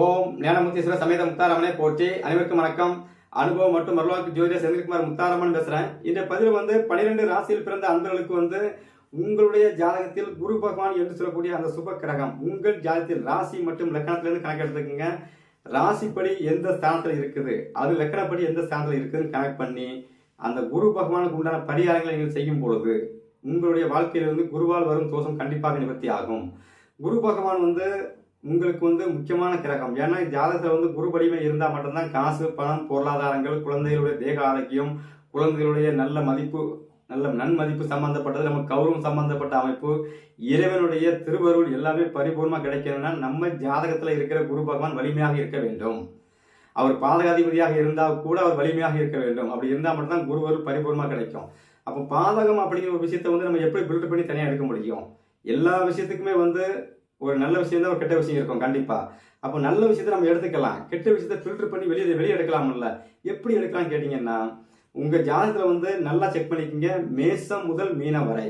ஓம் ஞானமுத்தீஸ்வர சமேத முத்தாரமனை போற்றி. அனைவருக்கும் வணக்கம். அனுபவம் மற்றும் மருளாக்கு ஜோதிடர் செந்தில்குமார் முத்தாரமன் பேசுறேன். இந்த பதிவு வந்து பனிரெண்டு ராசியில் பிறந்த அன்பர்களுக்கு வந்து உங்களுடைய ஜாதகத்தில் குரு பகவான் என்று சொல்லக்கூடிய அந்த சுப கிரகம் உங்கள் ஜாதகத்தில் ராசி மற்றும் லக்கணத்திலிருந்து கணக்கெடுத்துக்கோங்க ராசிப்படி எந்த ஸ்தானத்தில் இருக்குது? அது லக்கணப்படி எந்த ஸ்தானத்தில் இருக்குதுன்னு கணக்கு பண்ணி அந்த குரு பகவானுக்கு உண்டான பரிகாரங்களை நீங்கள் செய்யும் பொழுது உங்களுடைய வாழ்க்கையில் வந்து குருவால் வரும் தோஷம் கண்டிப்பாக நிவர்த்தி ஆகும். குரு பகவான் வந்து உங்களுக்கு வந்து முக்கியமான கிரகம். ஏன்னா ஜாதகத்தில் வந்து குரு வலிமை இருந்தால் மட்டும்தான் காசு பணம் பொருளாதாரங்கள் குழந்தைகளுடைய தேக ஆரோக்கியம் குழந்தைகளுடைய நல்ல மதிப்பு நல்ல நன்மதிப்பு சம்பந்தப்பட்டது நம்ம கௌரவம் சம்பந்தப்பட்ட அமைப்பு இறைவனுடைய திருவருள் எல்லாமே பரிபூர்ணமாக கிடைக்கணும்னா நம்ம ஜாதகத்தில் இருக்கிற குரு பகவான் வலிமையாக இருக்க வேண்டும். அவர் பாதகாதிபதியாக இருந்தால் கூட அவர் வலிமையாக இருக்க வேண்டும். அப்படி இருந்தால் மட்டும்தான் குருவருள் பரிபூர்ணமாக கிடைக்கும். அப்போ பாதகம் அப்படிங்கிற ஒரு விஷயத்தை வந்து நம்ம எப்படி பில்ட் பண்ணி தனியாக எடுக்க முடியும்? எல்லா விஷயத்துக்குமே வந்து ஒரு நல்ல விஷயம் தான் ஒரு கெட்ட விஷயம் இருக்கும் கண்டிப்பாக அப்போ நல்ல விஷயத்தை நம்ம எடுத்துக்கலாம். கெட்ட விஷயத்தை ஃபில்டர் பண்ணி வெளியே வெளியே எடுக்கலாம்ல. எப்படி எடுக்கலாம் கேட்டிங்கன்னா உங்கள் ஜாதகத்தில் வந்து நல்லா செக் பண்ணிக்கோங்க மேசம் முதல் மீனம் வரை.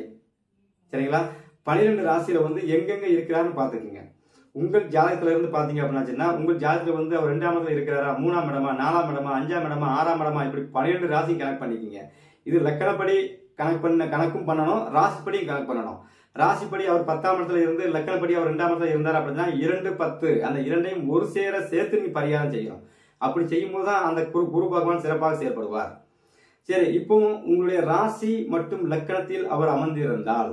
சரிங்களா? பன்னிரெண்டு ராசியில் வந்து எங்கெங்கே இருக்கிறாருன்னு பார்த்துக்குங்க. உங்கள் ஜாதகத்துல இருந்து பார்த்தீங்க அப்படின்னா உங்கள் ஜாதகத்தில் வந்து அவர் ரெண்டாம் இடத்துல இருக்கிறாரா மூணாம் இடமா நாலாம் இடமா அஞ்சாம் இடமா ஆறாம் இடமா இப்படி பன்னிரெண்டு ராசியும் கணக்கு பண்ணிக்கிங்க. இது லக்கணப்படி கணக்கு பண்ண கணக்கும் பண்ணணும் ராசிப்படியும் கணக்கு பண்ணணும். ராசிப்படி அவர் பத்தாம் இடத்துல இருந்து லக்கணப்படி அவர் ரெண்டாம் இடத்துல இருந்தார் அப்படின்னா இரண்டு பத்து. அந்த இரண்டையும் ஒரு சேர சேர்த்து நீ பரிகாரம் செய்யணும். அப்படி செய்யும்போது தான் அந்த குரு குரு பகவான் சிறப்பாக செயல்படுவார். சரி இப்போ உங்களுடைய ராசி மற்றும் லக்கணத்தில் அவர் அமர்ந்திருந்தால்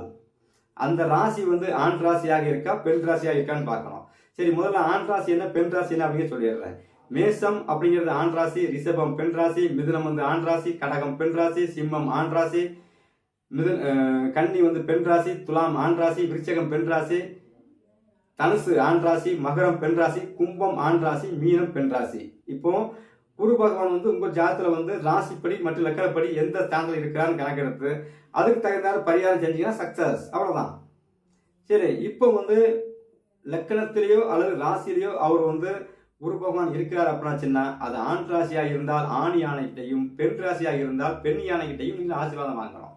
அந்த ராசி வந்து ஆண் ராசியாக இருக்கா பெண் ராசியாக இருக்கான்னு பார்க்கணும். சரி முதல்ல ஆண் ராசி என்ன பெண் ராசி என்ன அப்படின்னு சொல்லிடுறேன். மேசம் அப்படிங்கிறது ஆண் ராசி ரிஷபம் பெண் ராசி மிதுனம் வந்து ஆண் ராசி கடகம் பெண் ராசி சிம்மம் ஆண் ராசி மிதன் கன்னி வந்து பெண் ராசி துலாம் ஆண் ராசி விருச்சகம் பெண் ராசி தனுசு ஆண் ராசி மகரம் பெண் ராசி கும்பம் ஆண் ராசி மீனம் பெண் ராசி. இப்போ குரு பகவான் வந்து உங்கள் ஜாதத்தில் வந்து ராசிப்படி மற்றும் லக்கணப்படி எந்த ஸ்தானத்தில் இருக்கிறான்னு கணக்கெடுத்து அதுக்கு தகுந்தார் பரிகாரம் செஞ்சீங்கன்னா சக்சஸ் அவ்வளோதான் சரி இப்போ வந்து லக்கணத்திலேயோ அல்லது ராசியிலேயோ அவர் வந்து குரு பகவான் இருக்கிறார் அப்படின்னாச்சுன்னா அது ஆண் ராசியாக இருந்தால் ஆண் யானைகிட்டையும் பெண் ராசியாக இருந்தால் பெண் யானைகிட்டையும் நீங்கள் ஆசீர்வாதம் வாங்கணும்.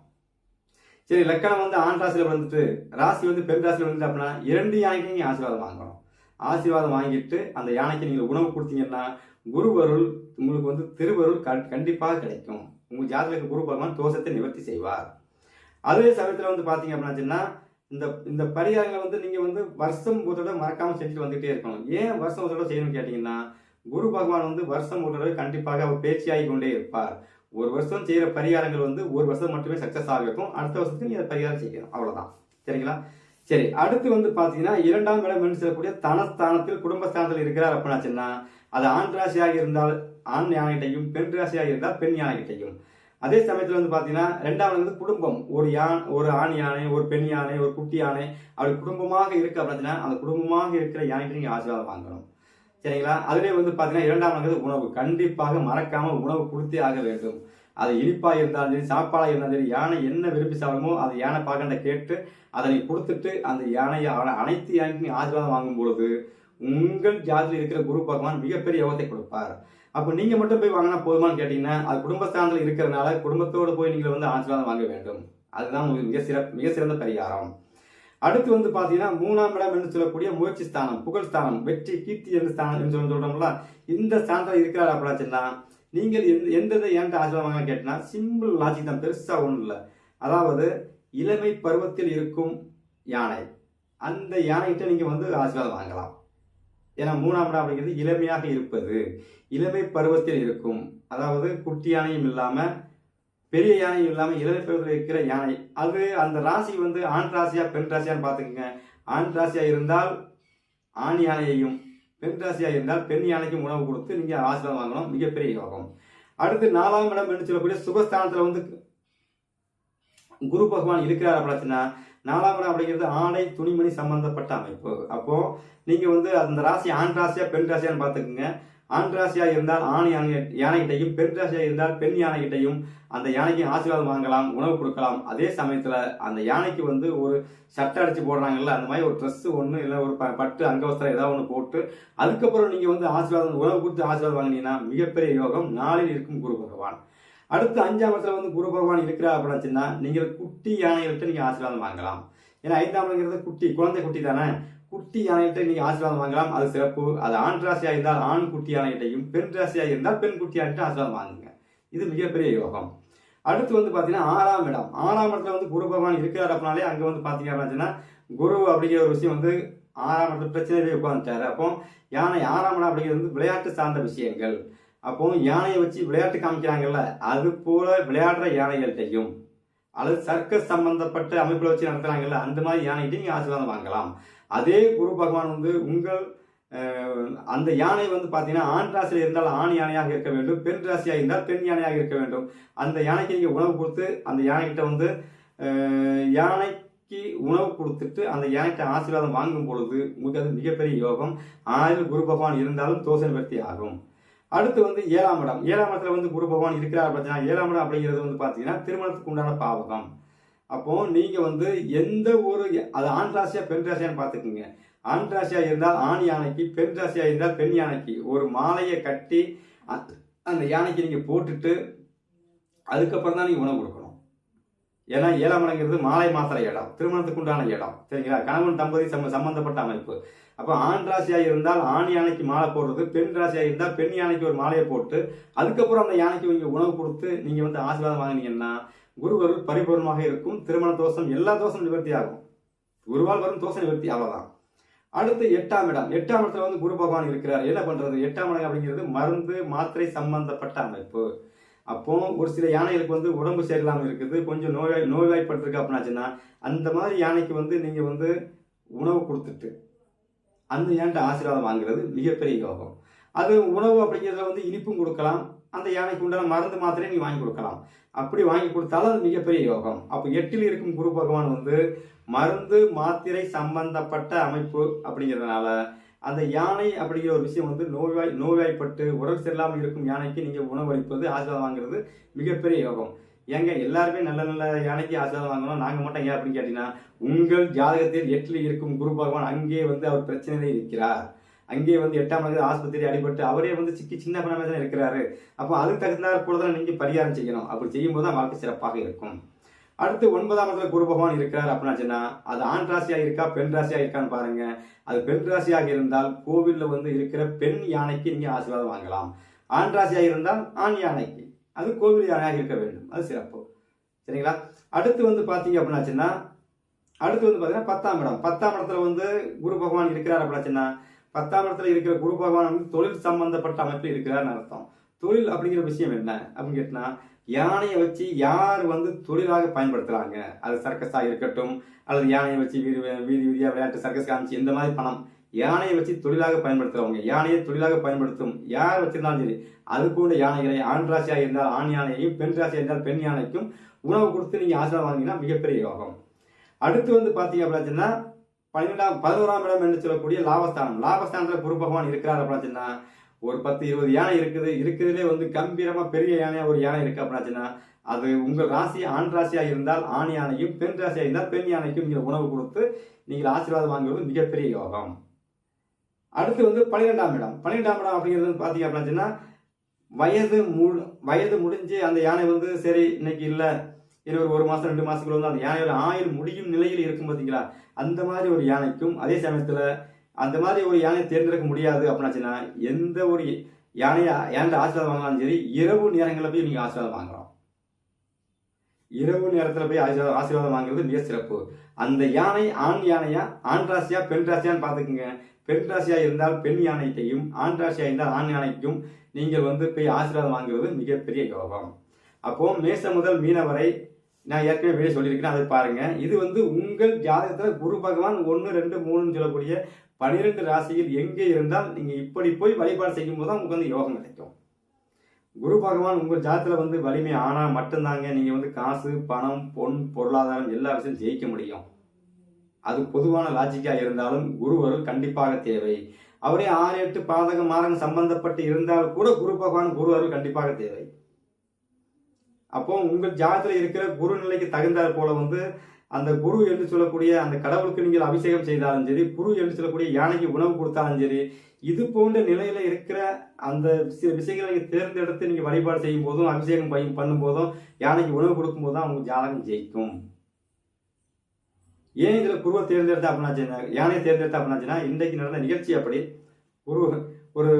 சரி லக்கணம் வந்து ஆண் ராசியில் வந்துட்டு ராசி வந்து பெண் ராசியில் வந்துட்டு அப்படின்னா இரண்டு யானைக்கு நீங்கள் ஆசீர்வாதம் வாங்கணும். ஆசீர்வாதம் வாங்கிட்டு அந்த யானைக்கு நீங்கள் உணவு கொடுத்தீங்கன்னா குருவருள் உங்களுக்கு வந்து திருவருள் கண்டிப்பாக கிடைக்கும். உங்கள் ஜாதகத்துக்கு குரு பகவான் தோஷத்தை நிவர்த்தி செய்வார். அதே சமயத்தில் வந்து பார்த்தீங்க அப்படின்னா இந்த இந்த பரிகாரங்களை வந்து நீங்கள் வந்து வருஷம் ஒரு தடவை மறக்காமல் செஞ்சுட்டு வந்துகிட்டே இருக்கணும். ஏன் வருஷம் ஒரு தடவை செய்யணும்னு கேட்டிங்கன்னா குரு பகவான் வந்து வருஷம் ஒரு தடவை கண்டிப்பாக அவர் பேச்சியாகி கொண்டே இருப்பார். ஒரு வருஷம் செய்கிற பரிகாரங்கள் வந்து ஒரு வருஷம் மட்டுமே சக்ஸஸ் ஆக இருக்கும் அடுத்த வருஷத்துக்கு நீங்கள் பரிகாரம் செய்யணும். அவ்வளோதான் சரிங்களா? சரி அடுத்து வந்து பார்த்தீங்கன்னா இரண்டாம் இடம் என்று சொல்லக்கூடிய தனஸ்தானத்தில் குடும்பஸ்தானத்தில் இருக்கிறார் அப்படின்னாச்சுன்னா அது ஆண் ராசியாக இருந்தால் ஆண் யானைகிட்டையும் பெண் ராசியாக இருந்தால் பெண் யானைகிட்டையும். அதே சமயத்தில் வந்து பார்த்தீங்கன்னா ரெண்டாவது வந்து குடும்பம். ஒரு யான் ஒரு ஆண் யானை ஒரு பெண் யானை ஒரு குட்டி யானை அப்படி குடும்பமாக இருக்கு அப்படின்னா அந்த குடும்பமாக இருக்கிற யானைகிட்ட நீங்கள் ஆசீர்வாதம் வாங்கணும். சரிங்களா? அதுலேயே வந்து பார்த்தீங்கன்னா இரண்டாம் வந்து உணவு. கண்டிப்பாக மறக்காம உணவு கொடுத்தே ஆக வேண்டும். அது இனிப்பாக இருந்தாலும் சரி சாப்பாடாக இருந்தாலும் சரி யானை என்ன விரும்பி சாப்பிடுமோ அது யானை பார்க்கண்ட கேட்டு அதனை கொடுத்துட்டு அந்த யானையை அனைத்து யானைக்கும் ஆசீர்வாதம் வாங்கும் பொழுது உங்கள் ஜாதியில் இருக்கிற குரு பகவான் மிகப்பெரிய யோகத்தை கொடுப்பார். அப்போ நீங்கள் மட்டும் போய் வாங்கினா போதுமான்னு கேட்டீங்கன்னா அது குடும்பஸ்தானத்தில் இருக்கிறதுனால குடும்பத்தோடு போய் நீங்கள் வந்து ஆசீர்வாதம் வாங்க வேண்டும். அதுதான் மிக சிற மிக சிறந்த பரிகாரம். அடுத்து வந்து பாத்தீங்கன்னா மூணாம் இடம் என்று சொல்லக்கூடிய முயற்சி ஸ்தானம் புகழ் ஸ்தானம் வெற்றி கீர்த்தி என்று ஸ்தானம் என்று சொல்லி சொல்றோம்ல இந்த ஸ்தானத்தில் இருக்கிறார் அப்படின்னா நீங்கள் எந்த எந்தெந்த ஏன்ட்டு ஆசீர்வாதம் வாங்க கேட்டீங்கன்னா சிம்பிள் லாஜிக் தான் பெருசா ஒன்றும் இல்லை. அதாவது இளமை பருவத்தில் இருக்கும் யானை. அந்த யானைகிட்ட நீங்க வந்து ஆசீர்வாதம் வாங்கலாம். ஏன்னா மூணாம் இடம் அப்படிங்கிறது இளமையாக இருப்பது. இளமை பருவத்தில் இருக்கும். அதாவது குட்டி யானையும் இல்லாமல் பெரிய யானையும் இல்லாமல் இளமை இருக்கிற யானை. அது அந்த ராசி வந்து ஆண் ராசியா பெண் ராசியான்னு பாத்துக்கோங்க ஆண் ராசியா இருந்தால் ஆண் யானையையும் பெண் ராசியா இருந்தால் பெண் யானைக்கும் உணவு கொடுத்து நீங்க ஆசீர்வாதம் வாங்கணும். மிகப்பெரிய யோகம். அடுத்து நாலாம் இடம் என்று சொல்லக்கூடிய சுகஸ்தானத்துல வந்து குரு பகவான் இருக்கிறார் அப்படின்னா நாலாம் இடம் அப்படிங்கிறது ஆடை துணிமணி சம்பந்தப்பட்ட அமைப்பு. அப்போ நீங்க வந்து அந்த ராசி ஆண் ராசியா பெண் ராசியான்னு பாத்துக்கோங்க ஆண் இருந்தால் ஆண் யானை யானைகிட்டையும் பெண் ராசியா இருந்தால் பெண் யானைகிட்டையும் அந்த யானைக்கு ஆசீர்வாதம் வாங்கலாம் உணவு கொடுக்கலாம். அதே சமயத்துல அந்த யானைக்கு வந்து ஒரு சட்டை அடிச்சு போடுறாங்கல்ல அந்த மாதிரி ஒரு ட்ரெஸ் ஒன்று இல்லை ஒரு பட்டு அங்கவஸ்திரம் ஏதாவது ஒன்று போட்டு அதுக்கப்புறம் நீங்க வந்து ஆசீர்வாதம் உணவு கொடுத்து ஆசீர்வாதம் வாங்கினீங்கன்னா மிகப்பெரிய யோகம் நாளில் இருக்கும் குரு பகவான். அடுத்து அஞ்சாம் இடத்துல வந்து குரு பகவான் இருக்கிறா அப்படின்னா நீங்கள் குட்டி யானைகள்கிட்ட நீங்க ஆசீர்வாதம் வாங்கலாம். ஏன்னா ஐந்தாம்ங்கிறது குட்டி குழந்தை குட்டி தானே? குட்டி யானைகிட்ட நீங்க ஆசீர்வாதம் வாங்கலாம். அது சிறப்பு. அது ஆண் ராசியா இருந்தால் ஆண் குட்டி யானைகிட்டையும் பெண் ராசியா இருந்தால் பெண் குட்டி யானைகிட்ட ஆசீர்வாதம் வாங்குங்க. இது மிகப்பெரிய யோகம். அடுத்து வந்து பாத்தீங்கன்னா ஆறாம் இடம். ஆறாம் இடத்துல வந்து குரு பகவான் இருக்கிறார் அப்படின்னாலே அங்க வந்து பாத்தீங்க அப்படின்னா குரு அப்படிங்கிற ஒரு விஷயம் வந்து ஆறாம் இடத்துல பிரச்சனையிலே உட்காந்துட்டாரு அப்போ யானை ஆறாம் இடம் அப்படிங்கிறது வந்து விளையாட்டு சார்ந்த விஷயங்கள். அப்போ யானையை வச்சு விளையாட்டு காமிக்கிறாங்கல்ல அது போல விளையாடுற யானைகள்கிட்டையும் அல்லது சர்க்கஸ் சம்பந்தப்பட்ட அமைப்புல வச்சு நடத்துறாங்கல்ல அந்த மாதிரி யானைகிட்டையும் நீங்க ஆசீர்வாதம் வாங்கலாம். அதே குரு பகவான் வந்து உங்கள் அந்த யானை வந்து பார்த்தீங்கன்னா ஆண் ராசியில் இருந்தால் ஆண் யானையாக இருக்க வேண்டும் பெண் ராசியாக இருந்தால் பெண் யானையாக இருக்க வேண்டும். அந்த யானைக்கு நீங்கள் உணவு கொடுத்து அந்த யானைகிட்ட வந்து யானைக்கு உணவு கொடுத்துட்டு அந்த யானைகிட்ட ஆசீர்வாதம் வாங்கும் பொழுது உங்களுக்கு அது மிகப்பெரிய யோகம். ஆனால் குரு பகவான் இருந்தாலும் தோசை நிவர்த்தி ஆகும். அடுத்து வந்து ஏழாம் இடம். ஏழாம் இடத்துல வந்து குரு பகவான் இருக்கிறார் பார்த்தீங்கன்னா ஏழாம் இடம் அப்படிங்கிறது வந்து பார்த்தீங்கன்னா திருமணத்துக்கு உண்டான பாவகம். அப்போ நீங்க வந்து எந்த ஒரு அது ஆண் ராசியா பெண் ராசியான்னு பாத்துக்குங்க ஆண் ராசியா இருந்தால் ஆண் யானைக்கு பெண் ராசியா இருந்தால் பெண் யானைக்கு. ஒரு மாலையை கட்டி அந்த- அந்த யானைக்கு நீங்க போட்டுட்டு அதுக்கப்புறம் தான் நீங்க உணவு கொடுக்கணும். ஏன்னா ஏழாமலைங்கிறது மாலை மாத்திரை இடம் திருமணத்துக்கு உண்டான இடம். சரிங்களா? கணவன் தம்பதி சம்ம சம்பந்தப்பட்ட அமைப்பு. அப்போ ஆண் ராசியா இருந்தால் ஆண் யானைக்கு மாலை போடுறது பெண் ராசியா இருந்தால் பெண் யானைக்கு ஒரு மாலையை போட்டு அதுக்கப்புறம் அந்த யானைக்கு நீங்க உணவு கொடுத்து நீங்க வந்து ஆசீர்வாதம் வாங்கினீங்கன்னா குருவருள் பரிபூர்ணமாக இருக்கும் திருமண தோஷம் எல்லா தோஷம் நிவர்த்தி ஆகும் குருவால் வரும் தோஷ நிவர்த்தி அவ்வளவுதான். அடுத்து எட்டாம் இடம். எட்டாம் இடத்துல வந்து குரு பகவான் இருக்கிறார். என்ன பண்றது? எட்டாம் இடம் அப்படிங்கிறது மருந்து மாத்திரை சம்பந்தப்பட்ட அமைப்பு. அப்போ ஒரு சில யானைகளுக்கு வந்து உடம்பு சரியில்லாம இருக்குது. கொஞ்சம் நோய் நோய்வாய்ப்பட்டிருக்கு அப்படின்னாச்சுன்னா அந்த மாதிரி யானைக்கு வந்து நீங்க வந்து உணவு கொடுத்துட்டு அந்த யான்ட்ட ஆசீர்வாதம் வாங்குறது மிகப்பெரிய யோகம். அது உணவு அப்படிங்கிறதுல வந்து இனிப்பும் கொடுக்கலாம். அந்த யானைக்கு உண்டான மருந்து மாத்திரை நீ வாங்கி கொடுக்கலாம். அப்படி வாங்கி கொடுத்தாலும் அது மிகப்பெரிய யோகம். அப்போ எட்டில் இருக்கும் குரு பகவான் வந்து மருந்து மாத்திரை சம்பந்தப்பட்ட அமைப்பு அப்படிங்கிறதுனால அந்த யானை அப்படிங்கிற ஒரு விஷயம் வந்து நோய்வாய் நோய்வாய்ப்பட்டு உடல் சரியில்லாமல் இருக்கும் யானைக்கு நீங்கள் உணவு அளிப்பது ஆசீர்வாதம் வாங்குறது மிகப்பெரிய யோகம். ஏங்க எல்லாருமே நல்ல நல்ல யானைக்கு ஆசீர்வாதம் வாங்கணும் நாங்கள் மட்டும். ஏன் அப்படின்னு கேட்டீங்கன்னா உங்கள் ஜாதகத்தில் எட்டில் இருக்கும் குரு பகவான் அங்கே வந்து அவர் பிரச்சனையிலே இருக்கிறார். அங்கே வந்து எட்டாம் நகர் ஆஸ்பத்திரி அடிபட்டு அவரே வந்து சிக்கி சின்ன பணமே தான் இருக்கிறாரு. அப்போ அதுக்கு தகுந்தாற் போல தான் நீங்க பரிகாரம் செய்யணும். அப்படி செய்யும்போது தான் வாழ்க்கை சிறப்பாக இருக்கும். அடுத்து ஒன்பதாம் இடத்துல குரு பகவான் இருக்கிறார் அப்படின்னா சொன்னா, அது ஆண் ராசியாக இருக்கா பெண் ராசியாக இருக்கான்னு பாருங்க. அது பெண் ராசியாக இருந்தால் கோவிலில் வந்து இருக்கிற பெண் யானைக்கு நீங்க ஆசீர்வாதம் வாங்கலாம். ஆண் ராசியாக இருந்தால் ஆண் யானைக்கு. அது கோவில் யானையாக இருக்க வேண்டும். அது சிறப்பு. சரிங்களா? அடுத்து வந்து பார்த்தீங்க அப்படின்னாச்சுன்னா அடுத்து வந்து பார்த்தீங்கன்னா பத்தாம் இடம். பத்தாம் இடத்துல வந்து குரு பகவான் இருக்கிறார் அப்படின்னாச்சுன்னா பத்தாம் இடத்துல இருக்கிற குரு பகவான் வந்து தொழில் சம்பந்தப்பட்ட அமைப்பில் இருக்கிறார்னு அர்த்தம். தொழில் அப்படிங்கிற விஷயம் என்ன அப்படின்னு கேட்டினா யானையை வச்சு யார் வந்து தொழிலாக பயன்படுத்துறாங்க? அது சர்க்கஸாக இருக்கட்டும் அல்லது யானையை வச்சு வீடு வீதி வீதியாக விளையாட்டு சர்க்கஸ் காமிச்சு இந்த மாதிரி பணம். யானையை வச்சு தொழிலாக பயன்படுத்துறவங்க யானையை தொழிலாக பயன்படுத்தும் யார் வச்சிருந்தாலும் சரி அது கூட யானைகளை ஆண் ராசியாக இருந்தால் ஆண் யானையையும் பெண் ராசியாக இருந்தால் பெண் யானைக்கும் உணவு கொடுத்து நீங்கள் ஆசீர்வாதம் வாங்கினா மிகப்பெரிய யோகம். அடுத்து வந்து பார்த்தீங்க அப்படின்னா பன்னிரெண்டாம் பதினோராம் இடம் என்று சொல்லக்கூடிய லாபஸ்தானம். லாபஸ்தானத்தில் குரு பகவான் இருக்கிறார் அப்படின்னா ஒரு பத்து இருபது யானை இருக்குது. இருக்கிறதுலே வந்து கம்பீரமா பெரிய யானையா ஒரு யானை இருக்கு அப்படின்னா அது உங்கள் ராசி ஆண் ராசியா இருந்தால் ஆண் யானையும் பெண் ராசியா இருந்தால் பெண் யானைக்கும் நீங்கள் உணவு கொடுத்து நீங்கள் ஆசீர்வாதம் வாங்குவது மிகப்பெரிய யோகம். அடுத்து வந்து பன்னிரெண்டாம் இடம். பன்னிரெண்டாம் இடம் அப்படிங்கிறது பார்த்தீங்க அப்படின்னா அப்படின்னா வயது முழு வயது முடிஞ்சு அந்த யானை வந்து சரி இன்னைக்கு இல்லை இன்னொரு ஒரு மாசம் ரெண்டு மாசத்துக்குள்ள வந்து அந்த யானையோட ஆயுள் முடியும் நிலையில் இருக்கும் பாத்தீங்களா அந்த மாதிரி ஒரு யானைக்கும் அதே சமயத்துல அந்த மாதிரி ஒரு யானையை தேர்ந்தெடுக்க முடியாது அப்படின்னாச்சுன்னா எந்த ஒரு யானையை யானை ஆசீர்வாதம் வாங்கலாம் சரி இரவு நேரங்களில் போய் நீங்க ஆசீர்வாதம் வாங்கலாம். இரவு நேரத்தில் போய் ஆசீர்வாதம் ஆசீர்வாதம் வாங்குறது மிக சிறப்பு. அந்த யானை ஆண் யானையா ஆண் ராசியா பெண் ராசியான்னு பாத்துக்குங்க பெண் ராசியா இருந்தால் பெண் யானைக்கையும் ஆண் ராசியா இருந்தால் ஆண் யானைக்கும் நீங்கள் வந்து போய் ஆசீர்வாதம் வாங்குவது மிகப்பெரிய யோகம். அப்போ மேச முதல் மீன வரை நான் ஏற்கனவே வெளியே சொல்லியிருக்கேன் அதை பாருங்கள் இது வந்து உங்கள் ஜாதகத்தில் குரு பகவான் ஒன்று ரெண்டு மூணுன்னு சொல்லக்கூடிய பனிரெண்டு ராசியில் எங்கே இருந்தால் நீங்கள் இப்படி போய் வழிபாடு செய்யும் போது தான் உங்களுக்கு வந்து யோகம் கிடைக்கும். குரு பகவான் உங்கள் ஜாதத்தில் வந்து வலிமை ஆனால் மட்டும்தாங்க நீங்கள் வந்து காசு பணம் பொன் பொருளாதாரம் எல்லா விஷயம் ஜெயிக்க முடியும். அது பொதுவான லாஜிக்காக இருந்தாலும் குருவர்கள் கண்டிப்பாக தேவை. அவரே ஆறு எட்டு பாதகம் மாறன் சம்பந்தப்பட்டு இருந்தால் கூட குரு பகவான் குரு அருள் கண்டிப்பாக தேவை. அப்போ உங்கள் ஜாதத்தில் இருக்கிற குரு நிலைக்கு தகுந்தாற் போல வந்து அந்த குரு என்று சொல்லக்கூடிய அந்த கடவுளுக்கு நீங்கள் அபிஷேகம் செய்தாலும் சரி குரு என்று சொல்லக்கூடிய யானைக்கு உணவு கொடுத்தாலும் சரி இது போன்ற நிலையில இருக்கிற அந்த விஷயங்களை நீங்கள் தேர்ந்தெடுத்து நீங்கள் வழிபாடு செய்யும் போதும் அபிஷேகம் பையும் பண்ணும் போதும் யானைக்கு உணவு கொடுக்கும் போது தான் உங்கள் ஜாதகம் ஜெயிக்கும். ஏன் இதில் குருவை தேர்ந்தெடுத்தா அப்படின்னாச்சுன்னா யானையை தேர்ந்தெடுத்தா அப்படின்னாச்சுன்னா இன்றைக்கு நடந்த நிகழ்ச்சி அப்படி. குரு ஒரு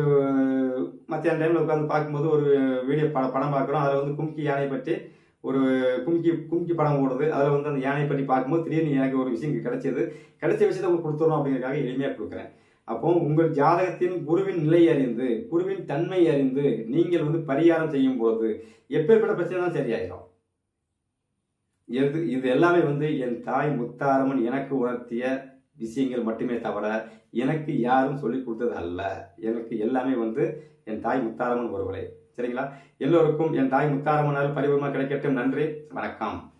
மத்தியான டைமில் உட்காந்து பார்க்கும்போது ஒரு வீடியோ பட படம் பார்க்குறோம். அதில் வந்து கும்கி யானை பற்றி ஒரு கும்கி கும்கி படம் ஓடுது. அதில் வந்து அந்த யானை பற்றி பார்க்கும்போது திடீர்னு எனக்கு ஒரு விஷயம் கிடைச்சது. கிடைச்ச விஷயத்தை உங்களுக்கு கொடுத்துறோம் அப்படிங்கிறதுக்காக எளிமையாக கொடுக்குறேன். அப்போ உங்கள் ஜாதகத்தின் குருவின் நிலை அறிந்து குருவின் தன்மை அறிந்து நீங்கள் வந்து பரிகாரம் செய்யும் போது எப்பேற்பட்ட பிரச்சனை தான் சரியாயிரும். எது இது எல்லாமே வந்து என் தாய் முத்தாரமன் எனக்கு உணர்த்திய விஷயங்கள் மட்டுமே தவிர எனக்கு யாரும் சொல்லி கொடுத்தது அல்ல. எனக்கு எல்லாமே வந்து என் தாய் முத்தாரம்மன் ஒருவரே சரிங்களா? எல்லோருக்கும் என் தாய் முத்தாரம்மனால் பரிபூர்ணமாக கிடைக்கட்டும். நன்றி. வணக்கம்.